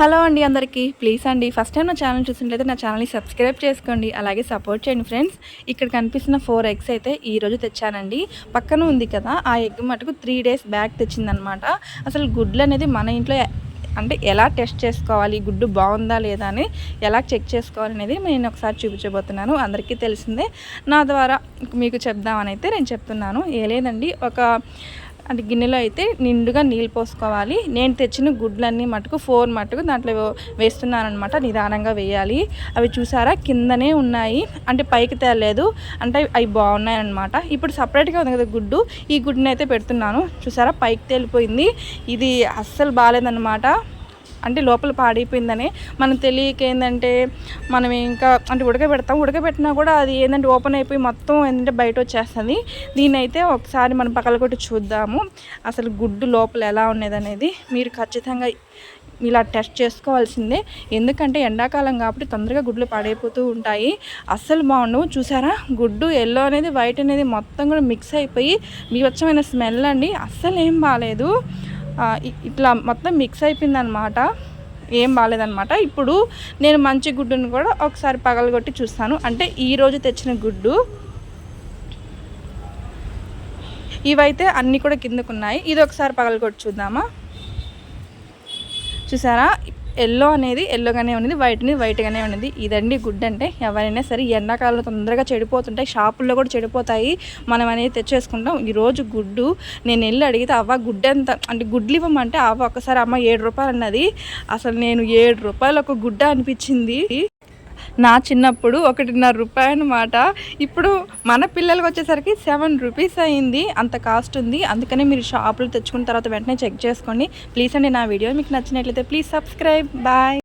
Hello అండి అందరికీ. Please అండి ఫస్ట్ టైం నా ఛానల్ చూసినట్లయితే నా ఛానల్ని సబ్స్క్రైబ్ చేసుకోండి అలాగే సపోర్ట్ చేయండి ఫ్రెండ్స్. ఇక్కడ కనిపిస్తున్న ఫోర్ ఎగ్స్ అయితే ఈ రోజు తెచ్చానండి. పక్కన ఉంది కదా ఆ ఎగ్ మటుకు త్రీ డేస్ బ్యాక్ తెచ్చిందనమాట అసలు గుడ్లు అనేది మన ఇంట్లో అంటే ఎలా టెస్ట్ చేసుకోవాలి గుడ్డు బాగుందా లేదా అని ఎలా చెక్ చేసుకోవాలి అనేది నేను ఒకసారి చూపించబోతున్నాను. అందరికీ తెలిసిందే. నా ద్వారా మీకు చెప్దామని అయితే నేను చెప్తున్నాను. ఏ లేదండి ఒక అంటే గిన్నెలో అయితే నిండుగా నీళ్ళు పోసుకోవాలి. నేను తెచ్చిన గుడ్లన్నీ మటుకు ఫోర్ మటుకు దాంట్లో వేస్తున్నాను అనమాట నిదానంగా వేయాలి. అవి చూసారా? కిందనే ఉన్నాయి. అంటే పైకి తేలేదు. అంటే అవి బాగున్నాయన్నమాట. ఇప్పుడు సపరేట్గా ఉంది కదా గుడ్డు. ఈ గుడ్డుని అయితే పెడుతున్నాను. చూసారా? పైకి తేలిపోయింది. ఇది అస్సలు బాగాలేదన్నమాట. అంటే లోపల పాడైపోయిందని మనం తెలియక ఏంటంటే మనం ఇంకా అంటే ఉడకబెడతాం. ఉడకబెట్టినా కూడా అది ఏంటంటే ఓపెన్ అయిపోయి మొత్తం ఏంటంటే బయట వచ్చేస్తుంది. దీన్ని అయితే ఒకసారి మనం పక్కల చూద్దాము. అసలు గుడ్డు లోపల ఎలా ఉన్నది అనేది మీరు ఖచ్చితంగా ఇలా టెస్ట్ చేసుకోవాల్సిందే. ఎందుకంటే ఎండాకాలం కాబట్టి తొందరగా గుడ్లు పాడైపోతూ ఉంటాయి. అస్సలు బాగుండవు. చూసారా? గుడ్డు ఎల్లో అనేది వైట్ అనేది మొత్తం కూడా మిక్స్ అయిపోయి వివచ్చమైన స్మెల్ అండి. అస్సలు ఏం బాగాలేదు ఇట్లా మొత్తం మిక్స్ అయిపోయిందనమాట ఏం బాగాలేదనమాట ఇప్పుడు నేను మంచి గుడ్డును కూడా ఒకసారి పగలగొట్టి చూస్తాను. అంటే ఈరోజు తెచ్చిన గుడ్డు. ఇవైతే అన్నీ కూడా కిందకున్నాయి. ఇది ఒకసారి పగలగొట్టి చూద్దామా? చూసారా? ఎల్లో అనేది ఎల్లోగానే ఉన్నది వైట్ అనేది వైట్గానే ఉన్నది. ఇదండి గుడ్ అంటే ఎవరైనా సరే ఎండాకాలంలో తొందరగా చెడిపోతుంటాయి. షాపుల్లో కూడా చెడిపోతాయి. మనం అనేది తెచ్చేసుకుంటాం. ఈరోజు గుడ్డు నేను వెళ్ళి అడిగితే అవ్వ గుడ్డు ఎంత? అంటే గుడ్లు ఇవ్వమంటే అవ్వ ఒకసారి అమ్మ ఏడు రూపాయలు అన్నది. అసలు నేను ఏడు రూపాయలు ఒక గుడ్డ అనిపించింది. నా చిన్నప్పుడు ఒకటిన్నర రూపాయి అనమాట ఇప్పుడు మన పిల్లలకి వచ్చేసరికి సెవెన్ రూపీస్ అయింది. అంత కాస్ట్ ఉంది. అందుకనే మీరు షాపులు తెచ్చుకున్న తర్వాత వెంటనే చెక్ చేసుకోండి ప్లీజ్ అండి నా వీడియో మీకు నచ్చినట్లయితే ప్లీజ్ సబ్స్క్రైబ్. బాయ్.